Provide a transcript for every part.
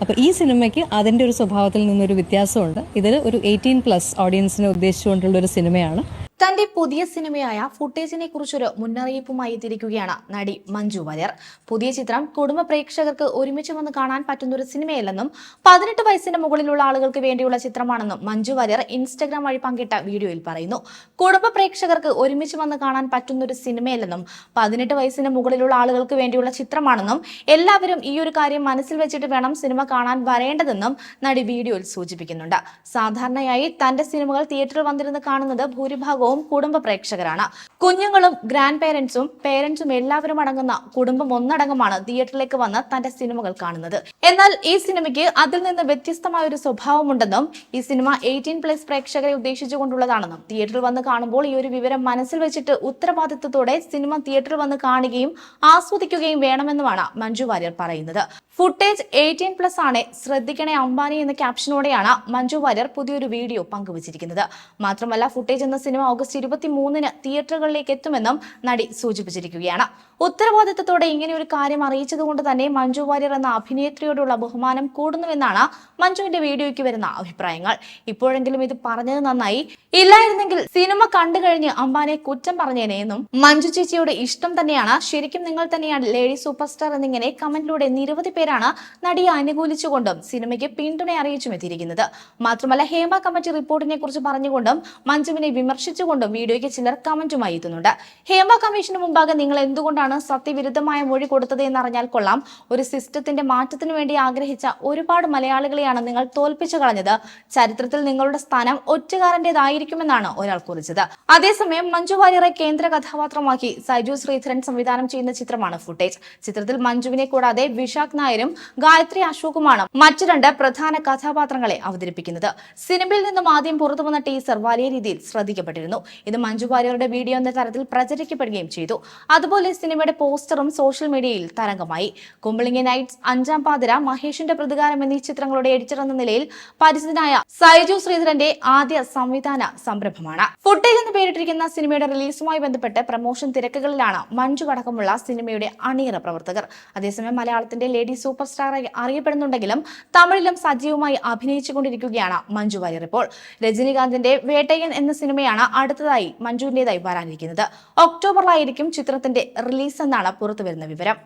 അപ്പോൾ ഈ സിനിമയ്ക്ക് അതിന്റെ ഒരു സ്വഭാവത്തിൽ നിന്നൊരു വ്യത്യാസമുണ്ട്. ഇതിൽ ഒരു എയ്റ്റീൻ പ്ലസ് ഓഡിയൻസിനെ ഉദ്ദേശിച്ചുകൊണ്ടുള്ള ഒരു സിനിമയാണ്. തന്റെ പുതിയ സിനിമയായ ഫുട്ടേജിനെ കുറിച്ചൊരു മുന്നറിയിപ്പുമായി എത്തിയിരിക്കുകയാണ് നടി മഞ്ജു വാര്യർ. പുതിയ ചിത്രം കുടുംബ പ്രേക്ഷകർക്ക് ഒരുമിച്ച് വന്ന് കാണാൻ പറ്റുന്ന ഒരു സിനിമയല്ലെന്നും പതിനെട്ട് വയസ്സിന് മുകളിലുള്ള ആളുകൾക്ക് വേണ്ടിയുള്ള ചിത്രമാണെന്നും മഞ്ജു വാര്യർ ഇൻസ്റ്റഗ്രാം വഴി പങ്കിട്ട വീഡിയോയിൽ പറയുന്നു. കുടുംബ പ്രേക്ഷകർക്ക് ഒരുമിച്ച് വന്ന് കാണാൻ പറ്റുന്ന ഒരു സിനിമയല്ലെന്നും പതിനെട്ട് വയസ്സിന് മുകളിലുള്ള ആളുകൾക്ക് വേണ്ടിയുള്ള ചിത്രമാണെന്നും എല്ലാവരും ഈ ഒരു കാര്യം മനസ്സിൽ വെച്ചിട്ട് വേണം സിനിമ കാണാൻ വരേണ്ടതെന്നും നടി വീഡിയോയിൽ സൂചിപ്പിക്കുന്നുണ്ട്. സാധാരണയായി തന്റെ സിനിമകൾ തിയേറ്ററിൽ വന്നിരുന്ന് കാണുന്നത് ഭൂരിഭാഗവും കുടുംബ പ്രേക്ഷകരാണ്. കുഞ്ഞുങ്ങളും ഗ്രാൻഡ് പേരൻസും പേരൻസും എല്ലാവരും അടങ്ങുന്ന കുടുംബം ഒന്നടങ്കമാണ് തിയേറ്ററിലേക്ക് വന്ന് തന്റെ സിനിമകൾ കാണുന്നത്. എന്നാൽ ഈ സിനിമയ്ക്ക് അതിൽ നിന്ന് വ്യത്യസ്തമായ ഒരു സ്വഭാവമുണ്ടെന്നും ഈ സിനിമ എയ്റ്റീൻ പ്ലസ് പ്രേക്ഷകരെ ഉദ്ദേശിച്ചുകൊണ്ടുള്ളതാണെന്നും തിയേറ്ററിൽ വന്ന് കാണുമ്പോൾ ഈ ഒരു വിവരം മനസ്സിൽ വെച്ചിട്ട് ഉത്തരവാദിത്വത്തോടെ സിനിമ തിയേറ്ററിൽ വന്ന് കാണുകയും ആസ്വദിക്കുകയും വേണമെന്നുമാണ് മഞ്ജു വാര്യർ പറയുന്നത്. ഫുട്ടേജ് എയ്റ്റീൻ പ്ലസ് ആണ്. ശ്രദ്ധിക്കണേ അംബാനി എന്ന ക്യാപ്ഷനോടെയാണ് മഞ്ജു വാര്യർ പുതിയൊരു വീഡിയോ പങ്കുവച്ചിരിക്കുന്നത്. മാത്രമല്ല ഫുട്ടേജ് എന്ന സിനിമ ഓഗസ്റ്റ് ഇരുപത്തി മൂന്നിന് തിയേറ്ററുകളിലേക്ക് എത്തുമെന്നും നടി സൂചിപ്പിച്ചിരിക്കുകയാണ്. ഉത്തരവാദിത്തത്തോടെ ഇങ്ങനെ ഒരു കാര്യം അറിയിച്ചതുകൊണ്ട് തന്നെ മഞ്ജു വാര്യർ എന്ന അഭിനേത്രിയോടുള്ള ബഹുമാനം കൂടുന്നുവെന്നാണ് മഞ്ജുവിന്റെ വീഡിയോയ്ക്ക് വരുന്ന അഭിപ്രായങ്ങൾ. ഇപ്പോഴെങ്കിലും ഇത് പറഞ്ഞത് നന്നായി. ഇല്ലായിരുന്നെങ്കിൽ സിനിമ കണ്ടു കഴിഞ്ഞ് അംബാനെ കുറ്റം പറഞ്ഞേനെ എന്നും മഞ്ജു ചേച്ചിയുടെ ഇഷ്ടം തന്നെയാണ്. ശരിക്കും നിങ്ങൾ തന്നെയാണ് ലേഡി സൂപ്പർ സ്റ്റാർ എന്നിങ്ങനെ കമന്റിലൂടെ നിരവധി പേരാണ് നടിയെ അനുകൂലിച്ചുകൊണ്ടും സിനിമയ്ക്ക് പിന്തുണ അറിയിച്ചും എത്തിയിരിക്കുന്നത്. മാത്രമല്ല ഹേമ കമ്മിറ്റി റിപ്പോർട്ടിനെ കുറിച്ച് പറഞ്ഞുകൊണ്ടും മഞ്ജുവിനെ വിമർശിച്ചുകൊണ്ടും വീഡിയോയ്ക്ക് ചിലർ കമന്റുമായി എത്തുന്നുണ്ട്. ഹേമ കമ്മീഷന് മുമ്പാകെ നിങ്ങൾ എന്തുകൊണ്ടാണ് സത്യവിരുദ്ധമായ മൊഴി കൊടുത്തത് എന്നറിഞ്ഞാൽ കൊള്ളാം. ഒരു സിസ്റ്റത്തിന്റെ മാറ്റത്തിനു വേണ്ടി ആഗ്രഹിച്ച ഒരുപാട് മലയാളികളെയാണ് നിങ്ങൾ തോൽപ്പിച്ചു കളഞ്ഞത്. ചരിത്രത്തിൽ നിങ്ങളുടെ സ്ഥാനം ഒറ്റുകാരന്റേതായിരിക്കുമെന്നാണ് ഒരാൾ കുറിച്ചത്. അതേസമയം മഞ്ജു വാര്യറെ കേന്ദ്ര കഥാപാത്രമാക്കി സൈജു ശ്രീധരൻ സംവിധാനം ചെയ്യുന്ന ചിത്രമാണ് ഫുട്ടേജ്. ചിത്രത്തിൽ മഞ്ജുവിനെ കൂടാതെ വിശാഖ് നായരും ഗായത്രി അശോകുമാണ് മറ്റു രണ്ട് പ്രധാന കഥാപാത്രങ്ങളെ അവതരിപ്പിക്കുന്നത്. സിനിമയിൽ നിന്നും ആദ്യം പുറത്തു വന്ന ടീസർ വലിയ രീതിയിൽ ശ്രദ്ധിക്കപ്പെട്ടിരുന്നു. ഇത് മഞ്ജു വാര്യറുടെ വീഡിയോ എന്ന തരത്തിൽ പ്രചരിക്കപ്പെടുകയും ചെയ്തു. അതുപോലെ സിനിമയുടെ പോസ്റ്ററും സോഷ്യൽ മീഡിയയിൽ തരംഗമായി. കുമ്പളിങ്ങി നൈറ്റ്സ് അഞ്ചാം പാതിര മഹേഷിന്റെ പ്രതികാരം എന്നീ ചിത്രങ്ങളുടെ എഡിറ്റർ എന്ന നിലയിൽ പരിചിതനായ സൈജു ശ്രീധരന്റെ ആദ്യ സംവിധാന സംരംഭമാണ്. ഫുട്ടേജ് എന്ന് പേരിട്ടിരിക്കുന്ന സിനിമയുടെ റിലീസുമായി ബന്ധപ്പെട്ട് പ്രമോഷൻ തിരക്കുകളിലാണ് മഞ്ജു അടക്കമുള്ള സിനിമയുടെ അണിയറ പ്രവർത്തകർ. അതേസമയം മലയാളത്തിന്റെ ലേഡി സൂപ്പർ സ്റ്റാറായി അറിയപ്പെടുന്നുണ്ടെങ്കിലും തമിഴിലും സജീവമായി അഭിനയിച്ചുകൊണ്ടിരിക്കുകയാണ് മഞ്ജു വാര്യർ ഇപ്പോൾ. രജനീകാന്തിന്റെ വേട്ടയൻ എന്ന സിനിമയാണ് അടുത്തതായി മഞ്ജുവിന്റേതായി വരാനിരിക്കുന്നത്. ഒക്ടോബറിലായിരിക്കും ചിത്രത്തിന്റെ റിലീസ് എന്നാണ് പുറത്തുവരുന്ന വിവരം.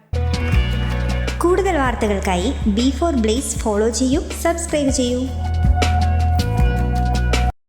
കൂടുതൽ വാർത്തകൾക്കായി ബി ഫോർ ബ്ലേസ് ഫോളോ ചെയ്യൂ സബ്സ്ക്രൈബ് ചെയ്യൂ.